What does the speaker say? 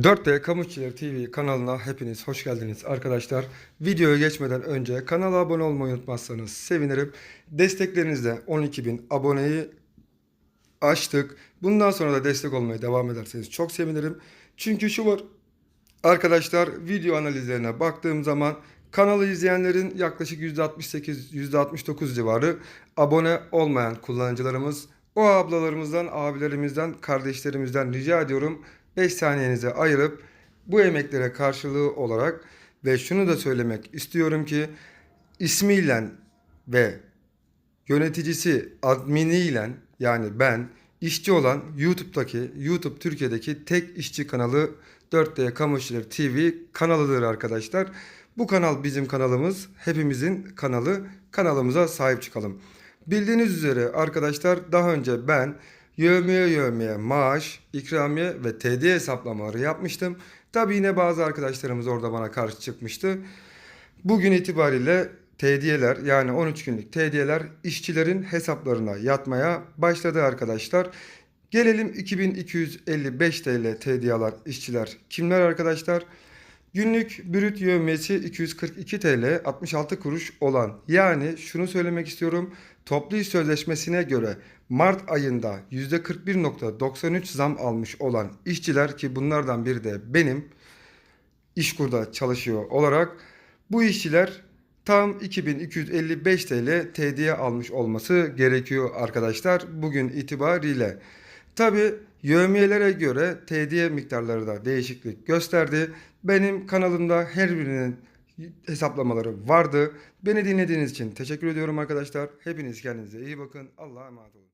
4D Kamuççiler TV kanalına hepiniz hoş geldiniz arkadaşlar. Videoya geçmeden önce kanala abone olmayı unutmazsanız sevinirim. Desteklerinizle 12.000 aboneyi açtık. Bundan sonra da destek olmaya devam ederseniz çok sevinirim. Çünkü şu var arkadaşlar video analizlerine baktığım zaman kanalı izleyenlerin yaklaşık %68 %69 civarı abone olmayan kullanıcılarımız. O ablalarımızdan, abilerimizden, kardeşlerimizden rica ediyorum 5 saniyenizi ayırıp bu emeklere karşılığı olarak ve şunu da söylemek istiyorum ki ismiyle ve yöneticisi adminiyle yani ben işçi olan YouTube'daki YouTube Türkiye'deki tek işçi kanalı 4D Kamuşçiler TV kanalıdır arkadaşlar. Bu kanal bizim kanalımız, hepimizin kanalı. Kanalımıza sahip çıkalım. Bildiğiniz üzere arkadaşlar daha önce ben yövmeye yövmeye maaş, ikramiye ve TD hesaplamaları yapmıştım. Tabi yine bazı arkadaşlarımız orada bana karşı çıkmıştı. Bugün itibariyle TD'ler yani 13 günlük TD'ler işçilerin hesaplarına yatmaya başladı arkadaşlar. Gelelim 2255 TL TD'lar işçiler kimler arkadaşlar? Günlük brüt yövmiyesi 242 TL 66 kuruş olan yani şunu söylemek istiyorum toplu iş sözleşmesine göre Mart ayında %41.93 zam almış olan işçiler ki bunlardan biri de benim İşkur'da çalışıyor olarak bu işçiler tam 2255 TL TD'ye almış olması gerekiyor arkadaşlar bugün itibariyle. Tabi yövmiyelere göre TD'ye miktarları da değişiklik gösterdi. Benim kanalımda her birinin hesaplamaları vardı. Beni dinlediğiniz için teşekkür ediyorum arkadaşlar. Hepiniz kendinize iyi bakın. Allah'a emanet olun.